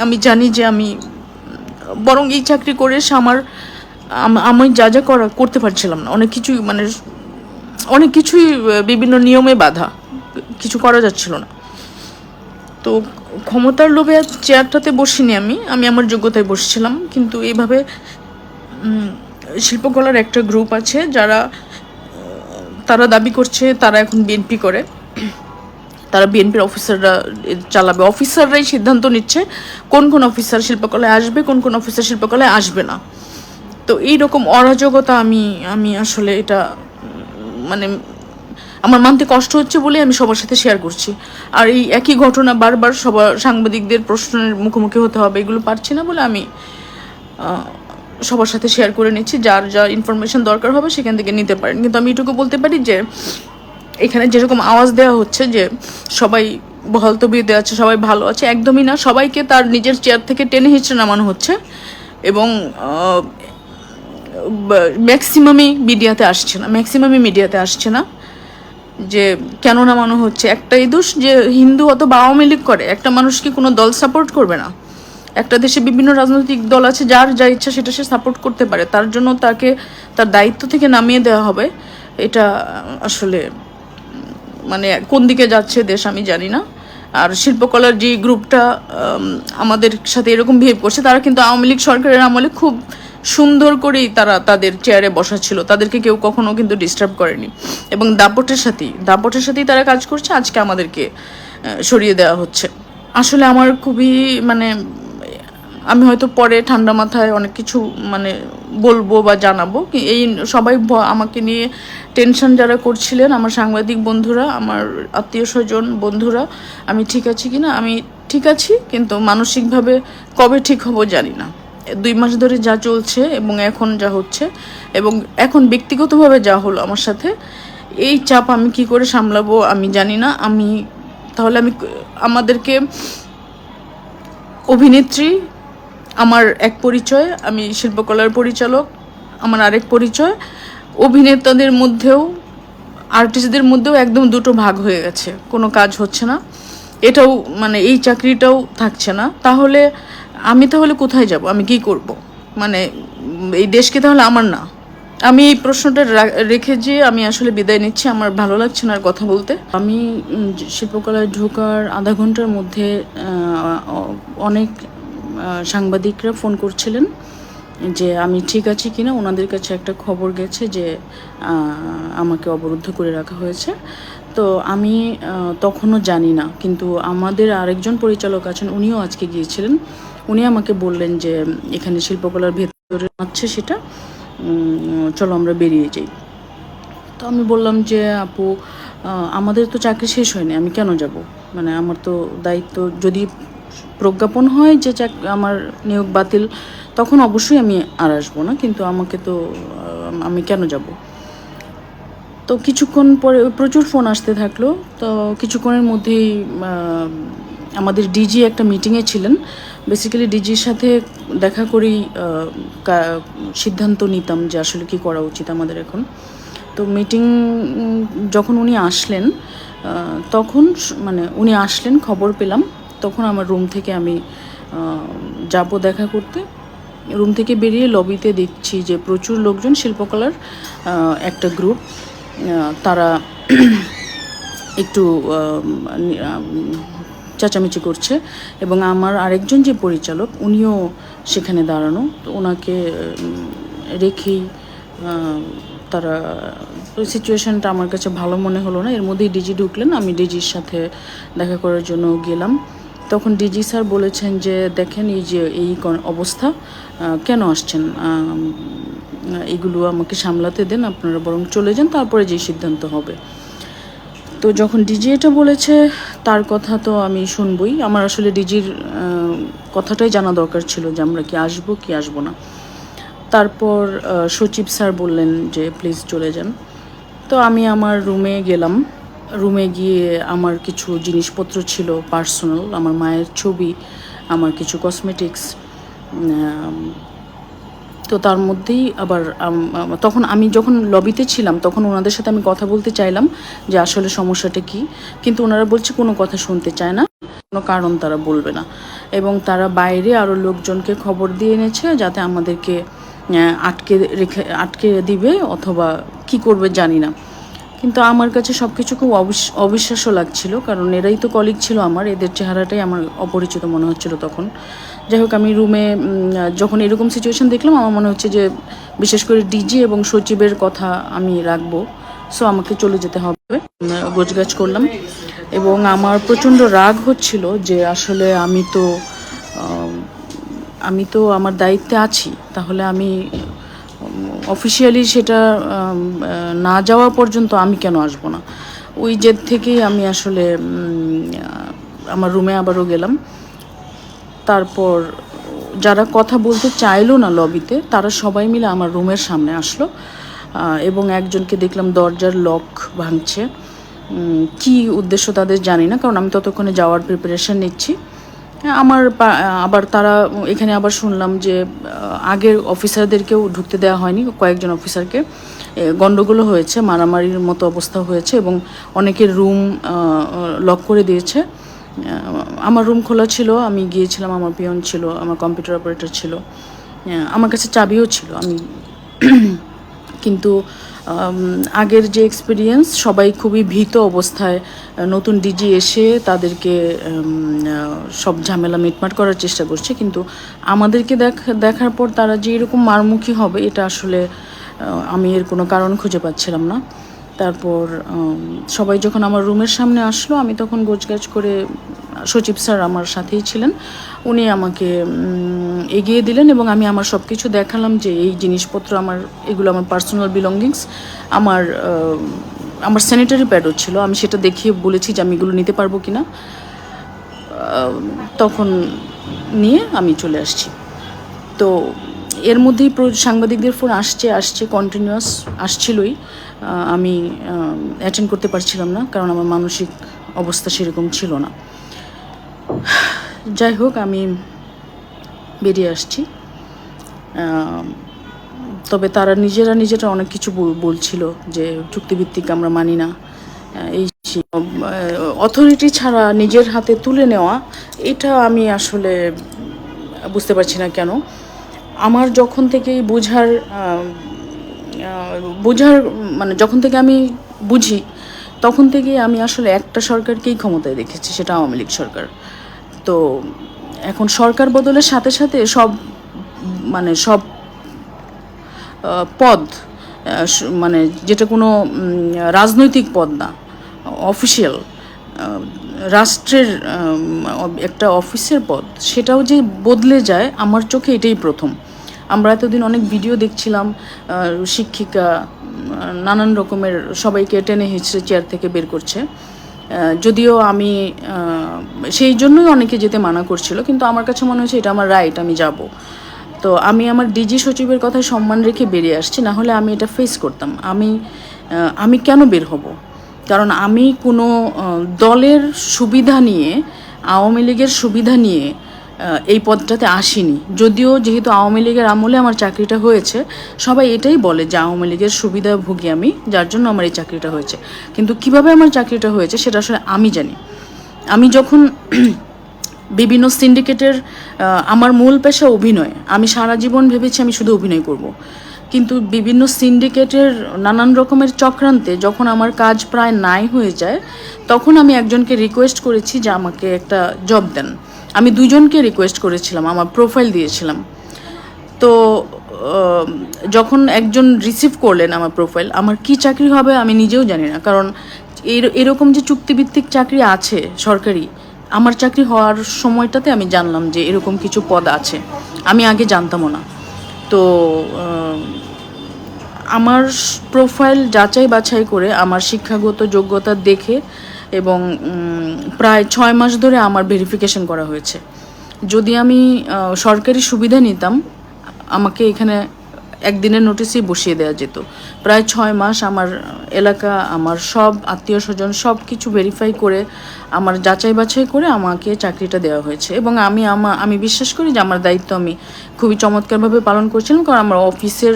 আমি জানি যে আমি, বরং এই চাকরি করে সে আমার, আমি যা যা করা, করতে পারছিলাম না। অনেক কিছুই মানে অনেক কিছুই বিভিন্ন নিয়মে বাধা। কিছু করা যাচ্ছিল না। তো ক্ষমতার লোভে চেয়ারটাতে বসিনি আমি। আমি আমার যোগ্যতায় বসছিলাম। কিন্তু এইভাবে শিল্পকলার একটা গ্রুপ আছে যারা তারা দাবি করছে, তারা এখন বিএনপি করে। তারা বিএনপির অফিসাররা চালাবে। অফিসাররাই সিদ্ধান্ত নিচ্ছে কোন কোন অফিসার শিল্পকলায় আসবে, কোন কোন অফিসার শিল্পকলায় আসবে না। তো এই রকম অরাজকতা আমি আমি আসলে এটা মানে আমার মানতে কষ্ট হচ্ছে বলে আমি সবার সাথে শেয়ার করছি। আর এই একই ঘটনা বারবার সবার সাংবাদিকদের প্রশ্নের মুখোমুখি হতে হবে, এগুলো পারছি না বলে আমি সবার সাথে শেয়ার করে নিচ্ছি। যার যা ইনফরমেশন দরকার হবে সেখান থেকে নিতে পারেন। কিন্তু আমি এটুকু বলতে পারি যে এখানে যেরকম আওয়াজ দেওয়া হচ্ছে যে সবাই বহাল তবিয়তে আছে, সবাই ভালো আছে, একদমই না। সবাইকে তার নিজের চেয়ার থেকে টেনে হিঁচড়ে নামানো হচ্ছে এবং ম্যাক্সিমামই মিডিয়াতে আসছে না ম্যাক্সিমামই মিডিয়াতে আসছে না যে কেন নামানো হচ্ছে। একটাই দোষ যে হিন্দু অথবা আওয়ামী লীগ করে, একটা মানুষ কি কোনো দল সাপোর্ট করবে না? একটা দেশে বিভিন্ন রাজনৈতিক দল আছে, যার যা ইচ্ছা সেটা সে সাপোর্ট করতে পারে। তার জন্য তাকে, তার দায়িত্ব থেকে নামিয়ে দেওয়া হবে। এটা আসলে মানে কোন দিকে যাচ্ছে দেশ আমি জানি না। আর শিল্পকলার যে গ্রুপটা আমাদের সাথে এরকম বিহেভ করছে, তারা কিন্তু আওয়ামী লীগ সরকারের আমলে খুব সুন্দর করেই তারা তাদের চেয়ারে বসা ছিল। তাদেরকে কেউ কখনো কিন্তু ডিস্টার্ব করেনি। এবং দাপটের সাথেই দাপটের সাথেই তারা কাজ করছে, আজকে আমাদেরকে সরিয়ে দেওয়া হচ্ছে। আসলে আমার খুবই মানে আমি হয়তো পরে ঠান্ডা মাথায় অনেক কিছু মানে বলব বা জানাব। এই সবাই আমাকে নিয়ে টেনশন যারা করছিলেন, আমার সাংবাদিক বন্ধুরা, আমার আত্মীয় স্বজন বন্ধুরা, আমি ঠিক আছি কি না আমি ঠিক আছি, কিন্তু মানসিকভাবে কবে ঠিক হব জানি না। দুই মাস ধরে যা চলছে এবং এখন যা হচ্ছে এবং এখন ব্যক্তিগতভাবে যা হলো আমার সাথে, এই চাপ আমি কি করে সামলাবো আমি জানি না। আমি, তাহলে আমি আমাদেরকে অভিনেত্রী আমার এক পরিচয়, আমি শিল্পকলার পরিচালক, আমার আরেক পরিচয়। অভিনেতাদের মধ্যেও আর্টিস্টদের মধ্যেও একদম দুটো ভাগ হয়ে গেছে, কোনো কাজ হচ্ছে না। এটাও মানে এই চাকরিটাও থাকছে না। তাহলে আমি তাহলে কোথায় যাব? আমি কি করব? মানে এই দেশকে তাহলে আমার না। আমি এই প্রশ্নটা রেখে যে আমি আসলে বিদায় নিচ্ছি, আমার ভালো লাগছে না আর কথা বলতে। আমি শিল্পকলায় ঢোকার আধা ঘণ্টার মধ্যে অনেক সাংবাদিকরা ফোন করছিলেন যে আমি ঠিক আছি কিনা, ওনাদের কাছে একটা খবর গেছে যে আমাকে অবরুদ্ধ করে রাখা হয়েছে। তো আমি তখনও জানি না, কিন্তু আমাদের আরেকজন পরিচালক আছেন, উনিও আজকে গিয়েছিলেন। উনি আমাকে বললেন যে, এখানে শিল্পকলার ভেতরে আছে সেটা চলো আমরা বেরিয়ে যাই। তো আমি বললাম যে, আপু আমাদের তো চাকরি শেষ হয়নি, আমি কেন যাব? মানে আমার তো দায়িত্ব, যদি প্রজ্ঞাপন হয় যে চাক আমার নিয়োগ বাতিল, তখন অবশ্যই আমি আর আসব না, কিন্তু আমাকে তো আমি কেন যাব? তো কিছুক্ষণ পরে প্রচুর ফোন আসতে থাকল, তো কিছুক্ষণের মধ্যেই আমাদের ডিজি একটা মিটিংয়ে ছিলেন। বেসিক্যালি ডিজির সাথে দেখা করেই সিদ্ধান্ত নিতাম যে আসলে কি করা উচিত আমাদের এখন। তো মিটিং যখন উনি আসলেন তখন মানে উনি আসলেন, খবর পেলাম। তখন আমার রুম থেকে আমি যাব দেখা করতে। রুম থেকে বেরিয়ে লবিতে দেখছি যে প্রচুর লোকজন শিল্পকলার একটা গ্রুপ তারা একটু চেঁচামেচি করছে এবং আমার আরেকজন যে পরিচালক, উনিও সেখানে দাঁড়ানো। তো ওনাকে রেখেই তারা সিচুয়েশনটা আমার কাছে ভালো মনে হলো না। এর মধ্যেই ডিজি ঢুকলেন। আমি ডিজির সাথে দেখা করার জন্য গেলাম। তখন ডিজি স্যার বলেছেন যে, দেখেন এই যে, এই অবস্থা কেন আসছেন? এগুলো আমাকে সামলাতে দেন, আপনারা বরং চলে যান, তারপরে যে সিদ্ধান্ত হবে। তো যখন ডিজি এটা বলেছে, তার কথা তো আমি শুনবই। আমার আসলে ডিজির কথাটাই জানা দরকার ছিল যে, আমরা কি আসব কি আসব না। তারপর সচিব স্যার বললেন যে, প্লিজ চলে যান। তো আমি আমার রুমে গেলাম। রুমে গিয়ে আমার কিছু জিনিসপত্র ছিল পার্সোনাল আমার মায়ের ছবি, আমার কিছু কসমেটিক্স তো তার মধ্যেই আবার তখন আমি যখন লবিতে ছিলাম, তখন ওনাদের সাথে আমি কথা বলতে চাইলাম যে আসলে সমস্যাটা কি। কিন্তু ওনারা বলছে কোনো কথা শুনতে চায় না, কোনো কারণ তারা বলবে না। এবং তারা বাইরে আরও লোকজনকে খবর দিয়ে এনেছে যাতে আমাদেরকে আটকে রেখে, আটকে দিবে অথবা কি করবে জানি না। কিন্তু আমার কাছে সব কিছু খুব অবিশ- অবিশ্বাস্য লাগছিল, কারণ এরাই তো কলিগ ছিল আমার, এদের চেহারাটাই আমার অপরিচিত মনে হচ্ছিল তখন। যাই হোক, আমি রুমে যখন এরকম সিচুয়েশন দেখলাম, আমার মনে হচ্ছে যে বিশেষ করে ডিজি এবং সচিবের কথা আমি রাখব। সো আমাকে চলে যেতে হবে। গোছগাছ করলাম এবং আমার প্রচণ্ড রাগ হচ্ছিল যে আসলে আমি তো আমি তো আমার দায়িত্বে আছি, তাহলে আমি অফিসিয়ালি সেটা না যাওয়া পর্যন্ত আমি কেন আসব না? ওই জেদ থেকেই আমি আসলে আমার রুমে আবারও গেলাম। তারপর যারা কথা বলতে চাইলো না লবিতে তারা সবাই মিলে আমার রুমের সামনে আসলো। এবং একজনকে দেখলাম দরজার লক ভাঙছে। কি উদ্দেশ্য তাদের জানি না, কারণ আমি ততক্ষণে যাওয়ার প্রিপারেশন নিচ্ছি। আমার পা- আবার তারা এখানে আবার শুনলাম যে আগের অফিসারদেরকেও ঢুকতে দেওয়া হয়নি কয়েকজন অফিসারকে। এ, গন্ডগোলও হয়েছে মারামারির মতো অবস্থা হয়েছে এবং অনেকের রুম লক করে দিয়েছে। আমার রুম খোলা ছিল আমি গিয়েছিলাম আমার পিয়ন ছিল আমার কম্পিউটার অপারেটর ছিল। আমার কাছে চাবিও ছিল আমি কিন্তু আগের যে এক্সপিরিয়েন্স সবাই খুবই ভীত অবস্থায় নতুন ডিজি এসে তাদেরকে সব ঝামেলা মিটমাট করার চেষ্টা করছে। কিন্তু আমাদেরকে দেখ, দেখার পর তারা যে এরকম মারমুখী হবে, এটা আসলে আমি এর কোনো কারণ খুঁজে পাচ্ছিলাম না। তারপর সবাই যখন আমার রুমের সামনে আসলো, আমি তখন গোছগাছ করে, সচিব স্যার আমার সাথেই ছিলেন। উনি আমাকে এগিয়ে দিলেন এবং আমি আমার সব কিছু দেখালাম যে এই জিনিসপত্র আমার, এগুলো আমার পার্সোনাল বিলঙ্গিংস আমার আমার স্যানিটারি প্যাডও ছিল। আমি সেটা দেখিয়ে বলেছি যে আমি এগুলো নিতে পারব কি না তখন নিয়ে আমি চলে আসছি। তো এর মধ্যেই সাংবাদিকদের ফোন আসছে আসছে কন্টিনিউয়াস আসছিলই। আমি অ্যাটেন্ড করতে পারছিলাম না, কারণ আমার মানসিক অবস্থা সেরকম ছিল না। যাই হোক, আমি বেরিয়ে আসছি। তবে তারা নিজেরা নিজেরা অনেক কিছু বল- বলছিল যে চুক্তিভিত্তিক আমরা মানি না। এই অথরিটি ছাড়া নিজের হাতে তুলে নেওয়া, এটা আমি আসলে বুঝতে পারছি না কেন। আমার যখন থেকেই বোঝার বোঝার মানে যখন থেকে আমি বুঝি, তখন থেকে আমি আসলে একটা সরকারকেই ক্ষমতায় দেখেছি, সেটা আওয়ামী লীগ সরকার। তো এখন সরকার বদলের সাথে সাথে সব মানে সব পদ মানে যেটা কোনো রাজনৈতিক পদ না, অফিসিয়াল রাষ্ট্রের একটা অফিসের পদ, সেটাও যে বদলে যায়, আমার চোখে এটাই প্রথম। আমরা এতদিন অনেক ভিডিও দেখছিলাম শিক্ষিকা নানান রকমের সবাইকে টেনে হিচড়ে চেয়ার থেকে বের করছে। যদিও আমি সেই জন্যই অনেকে যেতে মানা করছিল, কিন্তু আমার কাছে মনে হচ্ছে এটা আমার রাইট আমি যাব। তো আমি আমার ডিজি সচিবের কথায় সম্মান রেখে বেরিয়ে আসছি, না হলে আমি এটা ফেস করতাম। আমি আমি কেন বের হব? কারণ আমি কোনো দলের সুবিধা নিয়ে, আওয়ামী লীগের সুবিধা নিয়ে এই পদটাতে আসিনি। যদিও যেহেতু আওয়ামী লীগের আমলে আমার চাকরিটা হয়েছে, সবাই এটাই বলে যে আওয়ামী লীগের সুবিধা ভুগি আমি, যার জন্য আমার এই চাকরিটা হয়েছে। কিন্তু কীভাবে আমার চাকরিটা হয়েছে সেটা আসলে আমি জানি। আমি যখন বিভিন্ন সিন্ডিকেটের আমার মূল পেশা অভিনয়, আমি সারা জীবন ভেবেছি আমি শুধু অভিনয় করব। কিন্তু বিভিন্ন সিন্ডিকেটের নানান রকমের চক্রান্তে যখন আমার কাজ প্রায় নাই হয়ে যায়, তখন আমি একজনকে রিকোয়েস্ট করেছি যে আমাকে একটা জব দেন। আমি দুজনকে রিকোয়েস্ট করেছিলাম, আমার প্রোফাইল দিয়েছিলাম। তো যখন একজন রিসিভ করলেন আমার প্রোফাইল আমার কি চাকরি হবে আমি নিজেও জানি না। কারণ এর- এরকম যে চুক্তিভিত্তিক চাকরি আছে সরকারি, আমার চাকরি হওয়ার সময়টাতে আমি জানলাম যে এরকম কিছু পদ আছে। আমি আগে জানতামও না। তো আমার প্রোফাইল যাচাই বাছাই করে, আমার শিক্ষাগত যোগ্যতা দেখে এবং প্রায় ছয় মাস ধরে আমার ভেরিফিকেশন করা হয়েছে। যদি আমি সরকারি সুবিধা নিতাম, আমাকে এখানে একদিনের নোটিসেই বসিয়ে দেওয়া যেত। প্রায় ছয় মাস আমার এলাকা, আমার সব আত্মীয় স্বজন সব কিছু ভেরিফাই করে, আমার যাচাই বাছাই করে আমাকে চাকরিটা দেওয়া হয়েছে। এবং আমি আমা, আমি বিশ্বাস করি যে আমার দায়িত্ব আমি খুবই চমৎকারভাবে পালন করছিলাম, কারণ আমার অফিসের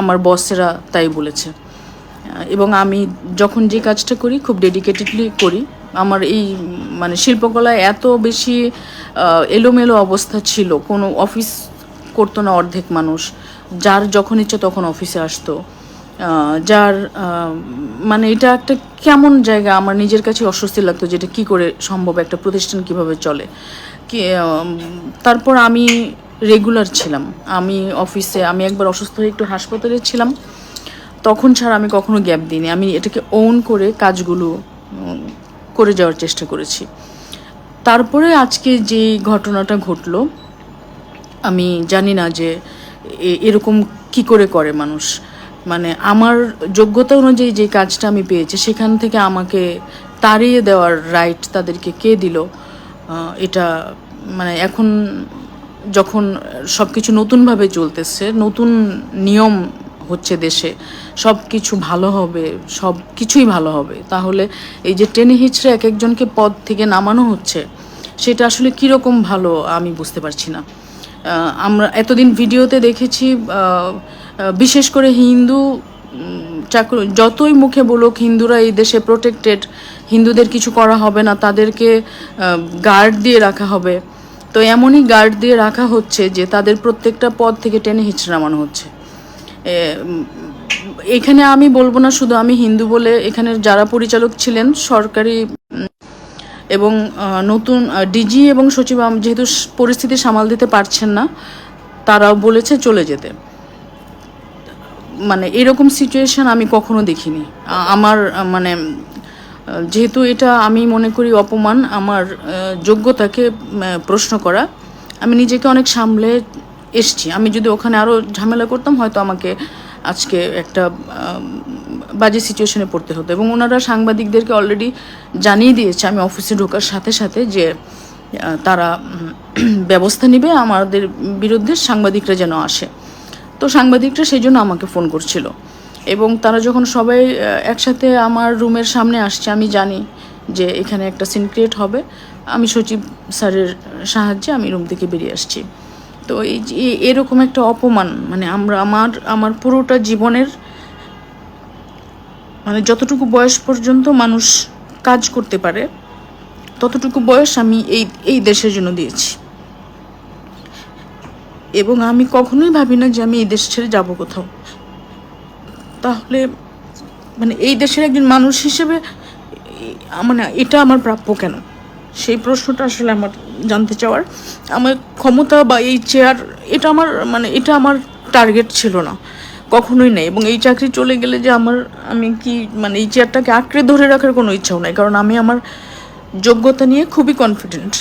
আমার বসেরা তাই বলেছে। এবং আমি যখন যে কাজটা করি, খুব ডেডিকেটেডলি করি। আমার এই মানে শিল্পকলায় এত বেশি এলোমেলো অবস্থা ছিল। কোনো অফিস করতো না অর্ধেক মানুষ। যার যখন ইচ্ছে তখন অফিসে আসতো। যার মানে এটা একটা কেমন জায়গা, আমার নিজের কাছে অস্বস্তি লাগতো যেটা কি করে সম্ভব, একটা প্রতিষ্ঠান কীভাবে চলে। তারপর আমি রেগুলার ছিলাম। আমি অফিসে, আমি একবার অসুস্থ হয়ে একটু হাসপাতালে ছিলাম। তখন ছাড়া আমি কখনো গ্যাপ দিইনি। আমি এটাকে ওন করে কাজগুলো করে যাওয়ার চেষ্টা করেছি। তারপরে আজকে যে ঘটনাটা ঘটলো, আমি জানি না যে এরকম কি করে করে মানুষ। মানে আমার যোগ্যতা অনুযায়ী যে কাজটা আমি পেয়েছি, সেখান থেকে আমাকে তাড়িয়ে দেওয়ার রাইট তাদেরকে কে দিল? এটা মানে এখন যখন সব কিছু নতুনভাবে চলতেছে, নতুন নিয়ম হচ্ছে দেশে সব কিছু ভালো হবে সব কিছুই ভালো হবে। তাহলে এই যে টেনে হিচড়ে এক একজনকে পদ থেকে নামানো হচ্ছে, সেটা আসলে কীরকম ভালো আমি বুঝতে পারছি না। আমরা এতদিন ভিডিওতে দেখেছি বিশেষ করে হিন্দু চাকরি, যতই মুখে বলুক, হিন্দুরা এই দেশে প্রোটেক্টেড হিন্দুদের কিছু করা হবে না, তাদেরকে গার্ড দিয়ে রাখা হবে। তো এমনই গার্ড দিয়ে রাখা হচ্ছে যে তাদের প্রত্যেকটা পদ থেকে টেনে হিচড়ে নামানো হচ্ছে। এখানে আমি বলব না, শুধু আমি হিন্দু বলে এখানের যারা পরিচালক ছিলেন, সরকারি এবং নতুন ডিজি এবং সচিব যেহেতু পরিস্থিতি সামাল দিতে পারছেন না, তারাও বলেছে চলে যেতে। মানে এরকম সিচুয়েশন আমি কখনো দেখিনি। আমার মানে যেহেতু এটা আমি মনে করি অপমান, আমার যোগ্যতাকে প্রশ্ন করা, আমি নিজেকে অনেক সামলে এসছি। আমি যদি ওখানে আরও ঝামেলা করতাম, হয়তো আমাকে আজকে একটা বাজে সিচুয়েশনে পড়তে হতো। এবং ওনারা সাংবাদিকদেরকে অলরেডি জানিয়ে দিয়েছে, আমি অফিসে ঢোকার সাথে সাথে যে তারা ব্যবস্থা নেবে আমাদের বিরুদ্ধে, সাংবাদিকরা যেন আসে। তো সাংবাদিকরা সেই জন্য আমাকে ফোন করছিল। এবং তারা যখন সবাই একসাথে আমার রুমের সামনে আসছে, আমি জানি যে এখানে একটা সিন ক্রিয়েট হবে। আমি সচিব স্যারের সাহায্যে আমি রুম থেকে বেরিয়ে আসছি। তো এই এরকম একটা অপমান মানে আমরা, আমার আমার পুরোটা জীবনের মানে যতটুকু বয়স পর্যন্ত মানুষ কাজ করতে পারে, ততটুকু বয়স আমি এই এই দেশের জন্য দিয়েছি। এবং আমি কখনোই ভাবি না যে আমি এই দেশ ছেড়ে যাব কোথাও। তাহলে মানে এই দেশের একজন মানুষ হিসেবে মানে এটা আমার প্রাপ্য কেন? সেই প্রশ্নটা আসলে আমার জানতে চাওয়ার। আমার ক্ষমতা বা এই চেয়ার এটা আমার মানে এটা আমার টার্গেট ছিল না, কখনোই নেই। এবং এই চাকরি চলে গেলে যে আমার, আমি কি মানে এই চেয়ারটাকে আঁকড়ে ধরে রাখার কোনো ইচ্ছাও নাই, কারণ আমি আমার যোগ্যতা নিয়ে খুবই কনফিডেন্ট